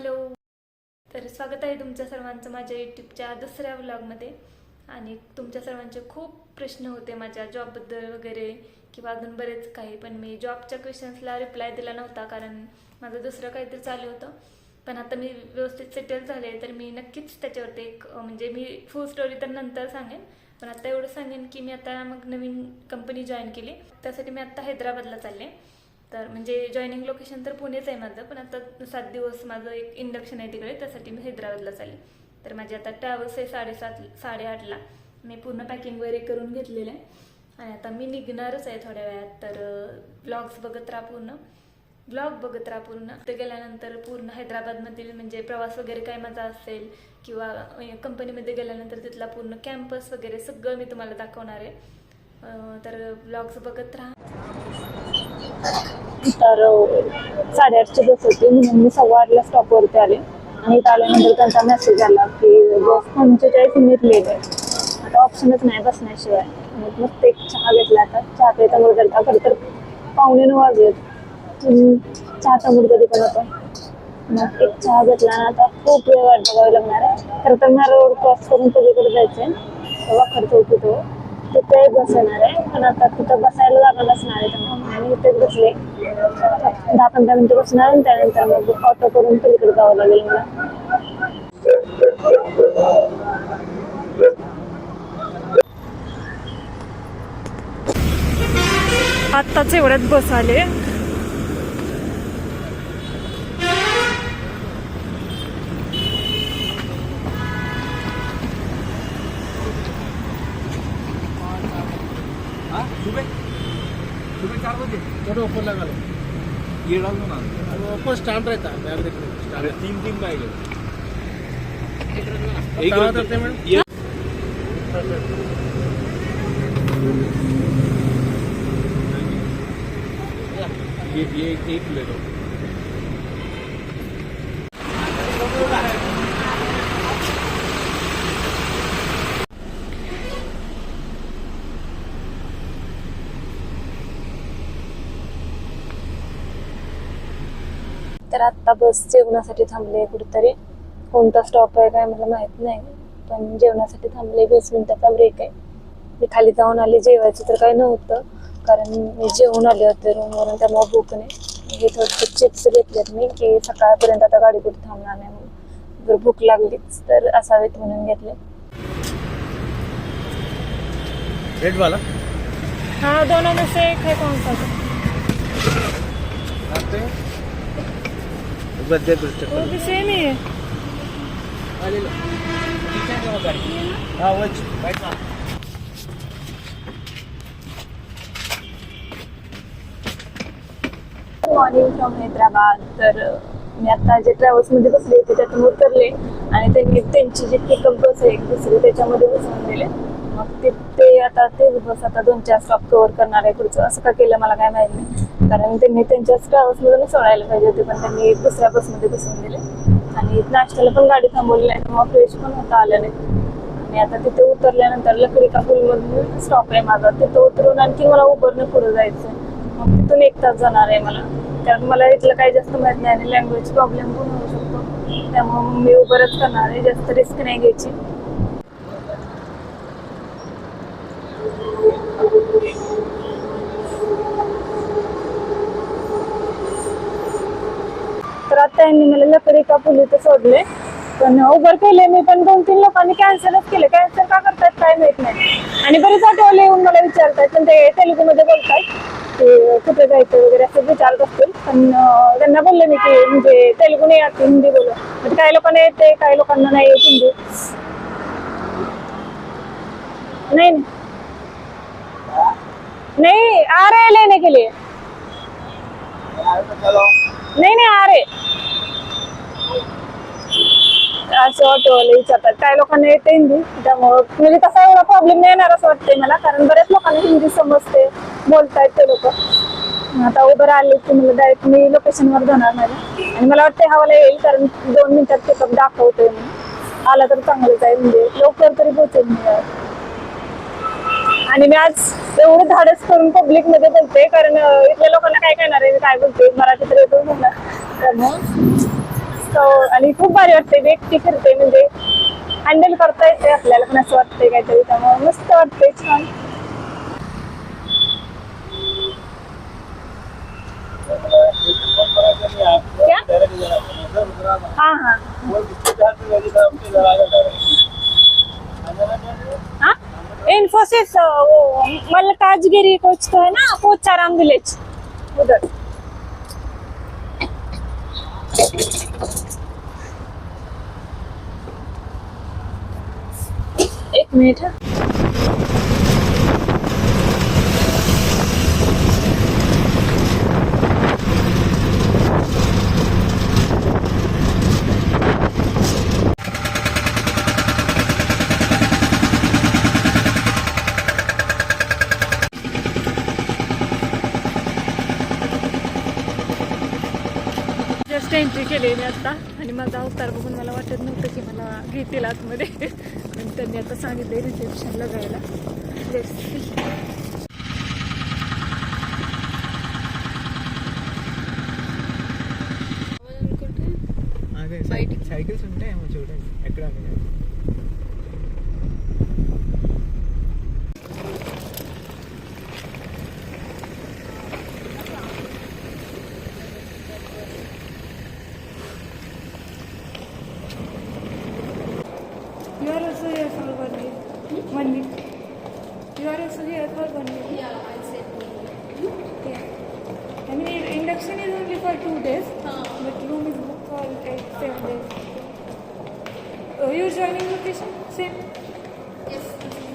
Hello. तर स्वागत आहे तुमच्या सर्वांचं माझ्या यूट्यूबच्या दुसऱ्या व्लॉगमध्ये आणि तुमच्या सर्वांचे खूप प्रश्न होते माझ्या जॉबबद्दल वगैरे किंवा अजून बरेच काही पण मी जॉबच्या क्वेश्चन्सला रिप्लाय दिला नव्हता कारण माझं दुसरं काहीतरी चालू होतं. पण आता मी व्यवस्थित सेटल झाले तर मी नक्कीच त्याच्यावरती एक म्हणजे मी फुल स्टोरी तर नंतर सांगेन. पण आता एवढं सांगेन की मी आता मग नवीन कंपनी जॉईन केली. त्यासाठी मी आता हैदराबादला चालले. तर म्हणजे जॉईनिंग लोकेशन तर पुणेच आहे माझं पण आता सात दिवस माझं एक इंडक्शन आहे तिकडे त्यासाठी मी हैदराबादला चालले. तर माझी आता ट्रॅव्हल्स आहे साडेसात साडेआठला. मी पूर्ण पॅकिंग वगैरे करून घेतलेलं आहे. आणि आता मी निघणारच आहे थोड्या वेळात तर ब्लॉग्स बघत राहा पूर्ण. ब्लॉग बघत राहा पूर्ण. ते गेल्यानंतर पूर्ण हैदराबादमधील म्हणजे प्रवास वगैरे काय माझा असेल किंवा कंपनीमध्ये गेल्यानंतर तिथला पूर्ण कॅम्पस वगैरे सगळं मी तुम्हाला दाखवणार आहे. तर ब्लॉग्स बघत राहा. तर अ, साडेआठची बस होती म्हणून मी सव्वा आठला स्टॉपवरती आले. आणि इथं आल्यानंतर त्यांचा मेसेज आला की बस पंचेचाळीस मिनिट लेट आहे आता ऑप्शनच नाही बसण्याशिवाय. मग मस्त एक चहा घेतला आता. चहा प्यायचा मग करता खरं तर पावणे नऊ वाजलेत. चहाचा मूड कधी पण होता मग एक चहा घेतला आणि आता खूप वेळ वाट बघावी लागणार आहे. खरं तर मला रोड क्रॉस करून सगळीकडे जायचंय. तेव्हा खर्च होतो तो. तिथे बस येणार आहे. पण आता तिथं बसायला जागा नसणार आहे त्यांना आणि इथेच बसले. दहा पंधरा मिनिटं बसणार आणि त्यानंतर मग ऑटो करून पलीकडे जावं लागेल मला. आत्ताच एवढ्यात बस आले. थोड़ा ऊपर लगा लो ये डाल दो ना और वो ऊपर स्टैंड रहता है बैग देखने में अरे तीन तीन बैग है एक कहाँ करते हैं मैडम ये ये ये एक ले लो तर आत्ता बस जेवणासाठी थांबले कुठेतरी. कोणता स्टॉप आहे काय मला माहीत नाही. पण जेवणासाठी थांबले वीस मिनिटाचा ब्रेक आहे. मी खाली जाऊन आली जेवायचं तर काही नव्हतं. कारण मी जेवून आले होते रूमवरून त्यामुळे भूक नाही. हे थोडे चिप्स घेतलेत मी की सकाळपर्यंत आता गाडी कुठे थांबणार नाही म्हणून. जर भूक लागलीच तर असावेत म्हणून घेतले. रेड वाला हाँ दोनों में से एक है कौन सा आते हैं एक बार दे दो चेक वो भी सेम ही. है हाँ वो बैठ ना मॉर्निंग फ्रॉम हैदराबाद तर मी आता जे ट्रॅव्हल्समध्ये बसले होते त्यातून उतरले. आणि त्यांनी त्यांची जी पिकअप बस आहे एक दुसरी त्याच्यामध्ये बसवून दिले. मग ते ते आता तेच बस आता दोन चार स्टॉप कव्हर करणार आहे पुढचं. असं का केलं मला काय माहीत नाही. कारण त्यांनी त्यांच्याच ट्रॅव्हल्समधून सोडायला पाहिजे होते पण त्यांनी दुसऱ्या बसमध्ये बसून दिले आणि नाश्त्याला पण गाडी थांबवली नाही मग फ्रेश पण होता आलं नाही आणि आता तिथे उतरल्यानंतर लकडी का मधून स्टॉप आहे माझा. तिथं उतरून आणखी मला उबरनं पुढे जायचं मग तिथून एक तास जाणार आहे मला. कारण मला इथलं काही जास्त माहीत नाही आणि लँग्वेज प्रॉब्लेम पण होऊ शकतो. त्यामुळे मी उबरच करणार आहे जास्त रिस्क नाही घ्यायची तर आता त्यांनी मला लकडी का तर सोडले. पण उबर केले मी पण दोन तीन लोकांनी कॅन्सलच केले. कॅन्सल का करतात काय माहीत नाही. आणि बरेच आठवले येऊन मला विचारतात पण ते तेलुगूमध्ये बोलतात की कुठे जायचं वगैरे असं विचारत असतील. पण त्यांना बोलले मी की म्हणजे तेलुगू नाही येत हिंदी बोलू. म्हणजे काही लोकांना येते काही लोकांना नाही येत हिंदी. नाही. नहीं आ रहे लेने के लिए नाही नाही अरे असं ऑटोवाले विचारतात. काही लोकांना येते हिंदी त्यामुळं म्हणजे तसा एवढा प्रॉब्लेम नाही येणार असं वाटतंय मला कारण बऱ्याच लोकांना हिंदी समजते बोलतायत ते लोक. आता उभं आले की मला डायरेक्ट मी लोकेशनवर जाणार माझ्या आणि मला वाटतं हवाला येईल कारण दोन मिनिटात पिकअप दाखवतोय मी. आला तर चांगलंच आहे म्हणजे लवकर तरी पोहोचेल मी आणि मी आज एवढं धाडस करून पब्लिकमध्ये बोलते कारण इथल्या लोकांना काय करणार आहे? मी काय बोलते? मराठी तर येतो म्हणणार. आणि खूप भारी वाटते. मी एकटी फिरते म्हणजे हँडल करता येते आपल्याला पण असं वाटतंय काहीतरी. त्यामुळे मस्त वाटतंय छान. हा हा. इन्फोसिस वो मल्काजगिरी कुछ तो है ना पोचाराम विलेज। उधर। एक मिनट है। जस्ट एंट्री केली मी आता आणि माझा अवतार बघून मला वाटत नव्हतं की मला घेतील आतमध्ये आणि त्यांनी आता सांगितले रिसेप्शनला जायला Let's see. సైకిల్స్ ఉంటాయేమో చూడండి ఎక్కడ also here for one week. One week. You are also here for one week. Yeah, I said Yeah. I mean, induction is only for two days, huh. but room is booked for eight, seven days. Are you joining location? Same? yes.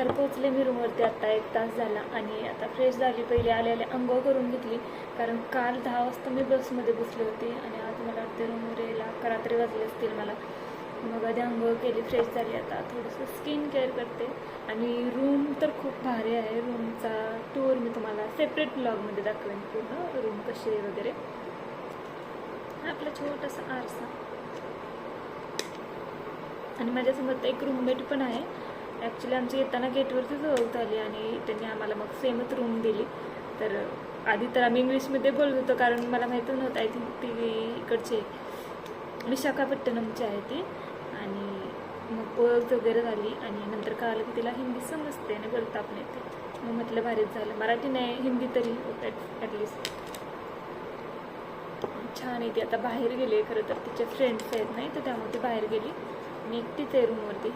तर पोचले मी रूमवरती आत्ता एक तास झाला आणि आता fresh झाली. पहिले आले आले अंघोळ करून घेतली. कारण काल दहा वाजता मी बसमध्ये बसले होते आणि आज मला वाटते रूमवर यायला अकरा रात्री वाजले असतील मला. मग आधी आंघोळ केली फ्रेश झाली. आता थोडंसं स्किन केअर करते. आणि रूम तर खूप भारी आहे. रूमचा टूर मी तुम्हाला सेपरेट ब्लॉगमध्ये दाखवेन पूर्ण. रूम कशी आहे वगैरे. आपला छोटासा आरसा. आणि माझ्यासमोर एक रूममेट पण आहे. ॲक्च्युली आमची येताना गेटवरतीच ओळख झाली आणि त्यांनी आम्हाला मग सेमच रूम दिली. तर आधी तर आम्ही इंग्लिशमध्ये बोलत होतो कारण मला माहीतच नव्हतं आय थिंक ती इकडचे विशाखापट्टणमची आहे ती. आणि मग ओळख वगैरे झाली आणि नंतर कळालं की तिला हिंदी समजते आणि बोलता पण येते. मग म्हटलं भारीच झालं. मराठी नाही हिंदी तरी ॲटलिस्ट छान आहे ती. आता बाहेर गेली खरं तर. तिचे फ्रेंड्स आहेत नाही तर त्यामुळे ती बाहेर गेली. मी एकटीच आहे रूमवरती